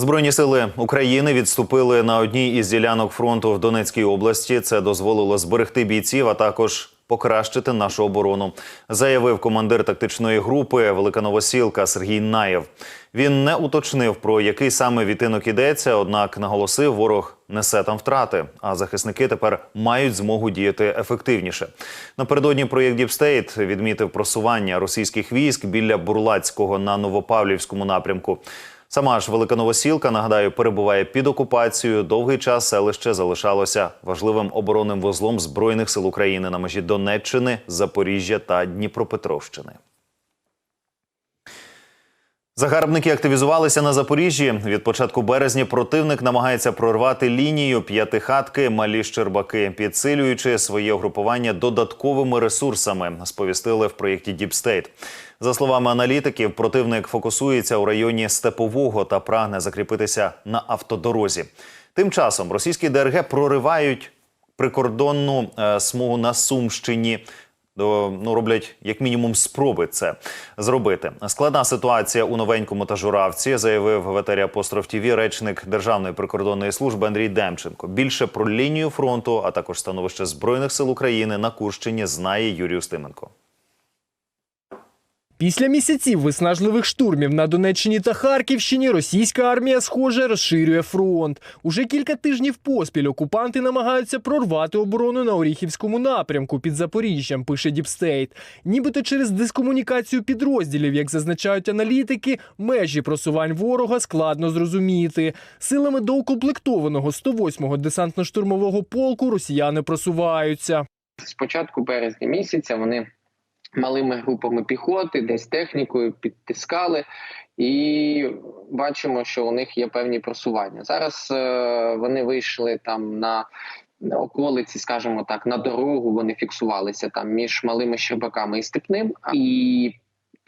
Збройні сили України відступили на одній із ділянок фронту в Донецькій області. Це дозволило зберегти бійців, а також покращити нашу оборону, заявив командир тактичної групи Велика Новосілка Сергій Наєв. Він не уточнив про який саме відтинок ідеться, однак наголосив, ворог несе там втрати, а захисники тепер мають змогу діяти ефективніше. Напередодні проєкт Діпстейт відмітив просування російських військ біля Бурлацького на Новопавлівському напрямку. Сама ж Велика Новосілка, нагадаю, перебуває під окупацією. Довгий час селище залишалося важливим оборонним вузлом збройних сил України на межі Донеччини, Запоріжжя та Дніпропетровщини. Загарбники активізувалися на Запоріжжі. Від початку березня противник намагається прорвати лінію п'ятихатки Малі Щербаки, підсилюючи своє угрупування додатковими ресурсами. Сповістили в проєкті Діпстейт. За словами аналітиків, противник фокусується у районі Степового та прагне закріпитися на автодорозі. Тим часом російські ДРГ проривають прикордонну е, смугу на Сумщині. Ну, роблять як мінімум спроби це зробити. Складна ситуація у новенькому та журавці, заявив в етері Апостроф ТІВІ речник Державної прикордонної служби Андрій Демченко. Більше про лінію фронту, а також становище збройних сил України на Курщині знає Юрій Устименко. Після місяців виснажливих штурмів на Донеччині та Харківщині російська армія, схоже, розширює фронт. Уже кілька тижнів поспіль окупанти намагаються прорвати оборону на Оріхівському напрямку під Запоріжжям, пише Діпстейт. Нібито через дискомунікацію підрозділів, як зазначають аналітики, межі просувань ворога складно зрозуміти. Силами доукомплектованого 108-го десантно-штурмового полку росіяни просуваються. з початку березня місяця вони малими групами піхоти, десь технікою підтискали, і бачимо, що у них є певні просування. Зараз е, вони вийшли там на околиці, скажімо так, на дорогу. Вони фіксувалися там між малими щербаками і степним, і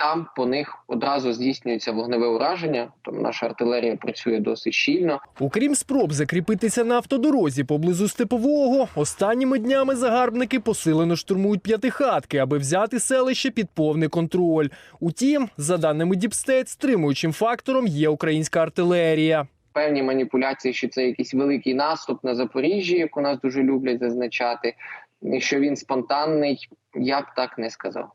там по них одразу здійснюється вогневе ураження. Тому наша артилерія працює досить щільно. Окрім спроб закріпитися на автодорозі поблизу степового, останніми днями загарбники посилено штурмують п'ятихатки, аби взяти селище під повний контроль. Утім, за даними Діпстейт, стримуючим фактором є українська артилерія. певні маніпуляції, що це якийсь великий наступ на Запоріжжі, як у нас дуже люблять зазначати. Що він спонтанний, я б так не сказав.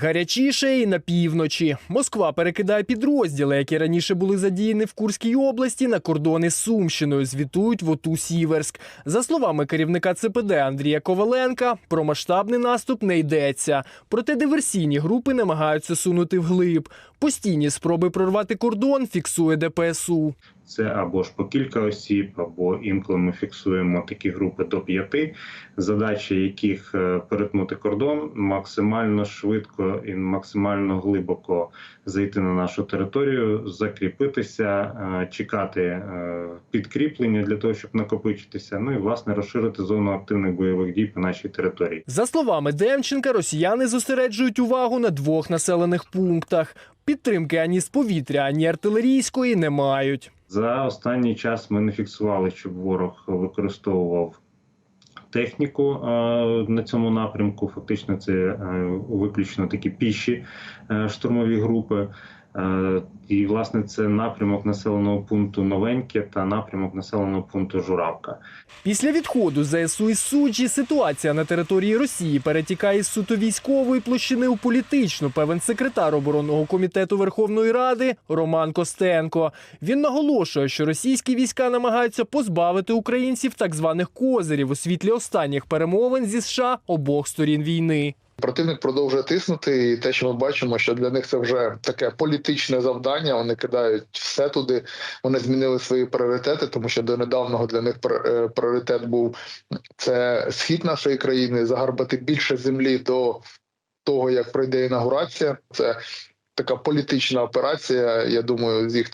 Гарячіше і на півночі. Москва перекидає підрозділи, які раніше були задіяні в Курській області на кордони з Сумщиною. Звітують в ОТУ Сіверськ. За словами керівника ЦПД Андрія Коваленка, про масштабний наступ не йдеться. Проте диверсійні групи намагаються сунути вглиб. Постійні спроби прорвати кордон фіксує ДПСУ. Це або ж по кілька осіб, або інколи ми фіксуємо такі групи до п'яти, задача яких е, перетнути кордон максимально швидко і максимально глибоко зайти на нашу територію, закріпитися, е, чекати е, підкріплення для того, щоб накопичитися. Ну і власне розширити зону активних бойових дій по нашій території. За словами Демченка, росіяни зосереджують увагу на двох населених пунктах. Підтримки ані з повітря, ані артилерійської не мають. За останній час ми не фіксували, щоб ворог використовував техніку е, на цьому напрямку. Фактично, це е, виключно такі піші е, штурмові групи. Е, І власне це напрямок населеного пункту Новеньке та напрямок населеного пункту Журавка. Після відходу ЗСУ із суджі ситуація на території Росії перетікає з суто військової площини у політичну. Певен секретар оборонного комітету Верховної Ради Роман Костенко. Він наголошує, що російські війська намагаються позбавити українців так званих козирів у світлі останніх перемовин зі США обох сторін війни. Противник продовжує тиснути, і те, що ми бачимо, що для них це вже таке політичне завдання. Вони кидають все туди. Вони змінили свої пріоритети, тому що до недавнього для них е, пріоритет був це схід нашої країни, загарбати більше землі до того, як пройде інаугурація. Це така політична операція. Я думаю, з їх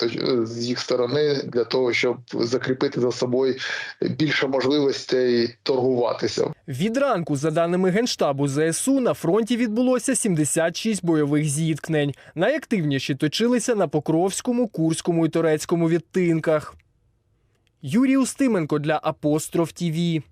з їх сторони для того, щоб закріпити за собою більше можливостей торгуватися. Від ранку, за даними генштабу ЗСУ, на фронті відбулося 76 бойових зіткнень. Найактивніші точилися на Покровському, Курському і Турецькому відтинках. Юрій Устименко для Апостроф ТІВІ.